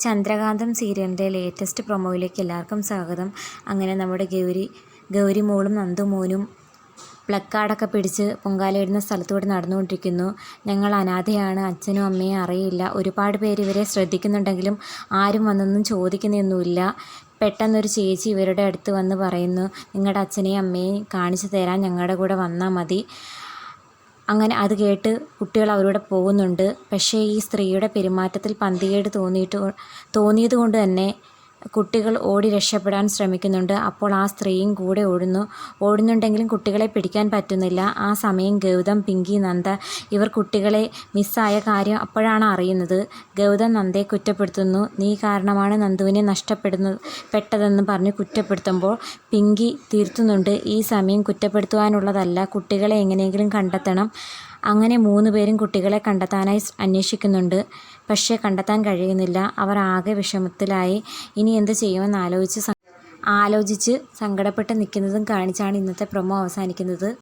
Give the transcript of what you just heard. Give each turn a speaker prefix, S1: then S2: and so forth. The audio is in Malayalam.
S1: ചന്ദ്രകാന്തം സീരിയലിന്റെ ലേറ്റസ്റ്റ് പ്രൊമോയിലേക്ക് എല്ലാവർക്കും സ്വാഗതം. അങ്ങനെ നമ്മുടെ ഗൗരി ഗൗരി മോളും നന്ദുമോനും പ്ലക്കാർഡൊക്കെ പിടിച്ച് പൊങ്കാലയിടുന്ന സ്ഥലത്തൂടെ നടന്നുകൊണ്ടിരിക്കുന്നു. ഞങ്ങൾ അനാഥയാണ് അച്ഛനും അമ്മയും അറിയില്ല. ഒരുപാട് പേര് ഇവരെ ശ്രദ്ധിക്കുന്നുണ്ടെങ്കിലും ആരും വന്നൊന്നും ചോദിക്കുന്നൊന്നുമില്ല. പെട്ടെന്നൊരു ചേച്ചി ഇവരുടെ അടുത്ത് വന്ന് പറയുന്നു നിങ്ങളുടെ അച്ഛനെയും അമ്മയെയും കാണിച്ചു തരാൻ ഞങ്ങളുടെ കൂടെ വന്നാൽ മതി. അങ്ങനെ അത് കേട്ട് കുട്ടികൾ അവരോട് പോകുന്നുണ്ട്. പക്ഷേ ഈ സ്ത്രീയുടെ പെരുമാറ്റത്തിൽ പന്തികേട് തോന്നിയിട്ട് തോന്നിയത് കൊണ്ട് തന്നെ കുട്ടികൾ ഓടി രക്ഷപ്പെടാൻ ശ്രമിക്കുന്നുണ്ട്. അപ്പോൾ ആ സ്ത്രീയും കൂടെ ഓടുന്നു. ഓടുന്നുണ്ടെങ്കിലും കുട്ടികളെ പിടിക്കാൻ പറ്റുന്നില്ല. ആ സമയം ഗൗതം പിങ്കി നന്ദ ഇവർ കുട്ടികളെ മിസ്സായ കാര്യം അപ്പോഴാണ് അറിയുന്നത്. ഗൗതം നന്ദയെ കുറ്റപ്പെടുത്തുന്നു. നീ കാരണമാണ് നന്ദുവിനെ നഷ്ടപ്പെടുന്ന പെട്ടതെന്ന് പറഞ്ഞ് കുറ്റപ്പെടുത്തുമ്പോൾ പിങ്കി തിരുത്തുന്നുണ്ട് ഈ സമയം കുറ്റപ്പെടുത്തുവാനുള്ളതല്ല. കുട്ടികളെ എങ്ങനെയെങ്കിലും കണ്ടെത്തണം. അങ്ങനെ മൂന്ന് പേരും കുട്ടികളെ കണ്ടെത്താനായി അന്വേഷിക്കുന്നുണ്ട്. പക്ഷേ കണ്ടെത്താൻ കഴിയുന്നില്ല. അവർ ആകെ വിഷമത്തിലായി. ഇനി എന്ത് ചെയ്യുമെന്ന് ആലോചിച്ച് ആലോചിച്ച് സങ്കടപ്പെട്ട് നിൽക്കുന്നതും കാണിച്ചാണ് ഇന്നത്തെ പ്രൊമോ അവസാനിക്കുന്നത്.